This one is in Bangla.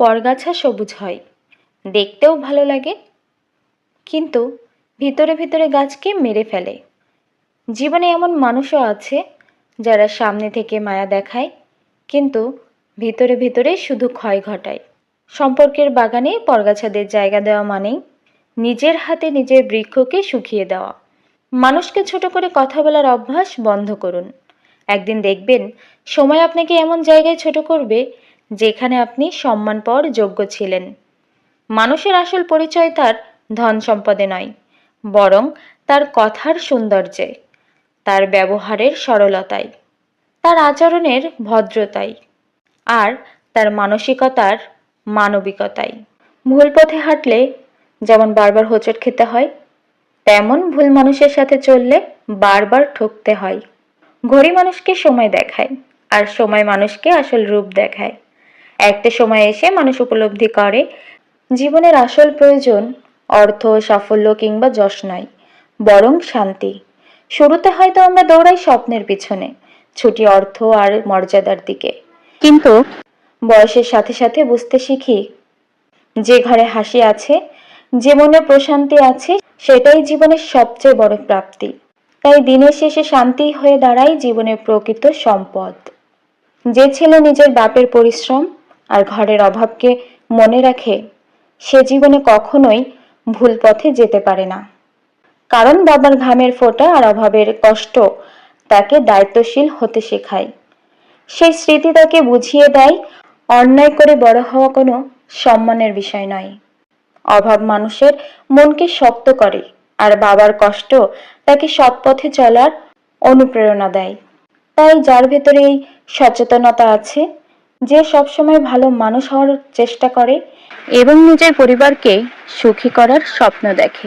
পরগাছা সবুজ হয়। দেখতেও ভালো লাগে। কিন্তু ভিতরে ভিতরে গাছকে মেরে ফেলে। জীবনে এমন মানুষও আছে যারা সামনে থেকে মায়া দেখায়, কিন্তু ভিতরে ভিতরে শুধু ক্ষয় ঘটায়। সম্পর্কের বাগানে পরগাছাদের জায়গা দেওয়া মানেই নিজের হাতে নিজের বৃক্ষকে শুকিয়ে দেওয়া। মানুষকে ছোট করে কথা বলার অভ্যাস বন্ধ করুন। একদিন দেখবেন সময় আপনাকে এমন জায়গায় ছোট করবে যেখানে আপনি সম্মান পাওয়ার যোগ্য ছিলেন। মানুষের আসল পরিচয় তার ধন সম্পদে নয়, বরং তার কথার সৌন্দর্যে, তার ব্যবহারের সরলতায়, তার আচরণের ভদ্রতায়, আর তার মানসিকতার মানবিকতায়। ভুল পথে হাঁটলে যেমন বারবার হোঁচট খেতে হয়, তেমন ভুল মানুষের সাথে চললে বারবার ঠকতে হয়। ঘড়ি মানুষকে সময় দেখায়, আর সময় মানুষকে আসল রূপ দেখায়। একটা সময় এসে মানুষ উপলব্ধি করে, জীবনের আসল প্রয়োজন অর্থ, সাফল্য কিংবা যশ নয়, বরং শান্তি। শুরুতে হয়তো আমরা দৌড়াই স্বপ্নের পিছনে, ছুটি অর্থ আর মর্যাদার দিকে। কিন্তু বয়সের সাথে সাথে বুঝতে শিখি, যে ঘরে হাসি আছে, যে মনে প্রশান্তি আছে, সেটাই জীবনের সবচেয়ে বড় প্রাপ্তি। তাই দিনের শেষে শান্তি হয়ে দাঁড়ায় জীবনের প্রকৃত সম্পদ। যে ছেলে নিজের বাপের পরিশ্রম আর ঘরের অভাবকে মনে রাখে, সে জীবনে কখনোই ভুল পথে যেতে পারে না। কারণ বাবার ঘামের ফোঁটা আর অভাবের কষ্ট তাকে দায়িত্বশীল হতে শেখায়। সেই স্মৃতি তাকে বুঝিয়ে দেয়, অন্যায় করে বড় হওয়া কোনো সম্মানের বিষয় নয়। অভাব মানুষের মনকে শক্ত করে আর বাবার কষ্ট তাকে সৎ পথে চলার অনুপ্রেরণা দেয়। তাই যার ভেতরে এই সচেতনতা আছে যে সবসময় ভালো মানুষ হওয়ার চেষ্টা করে এবং নিজের পরিবারকে সুখী করার স্বপ্ন দেখে।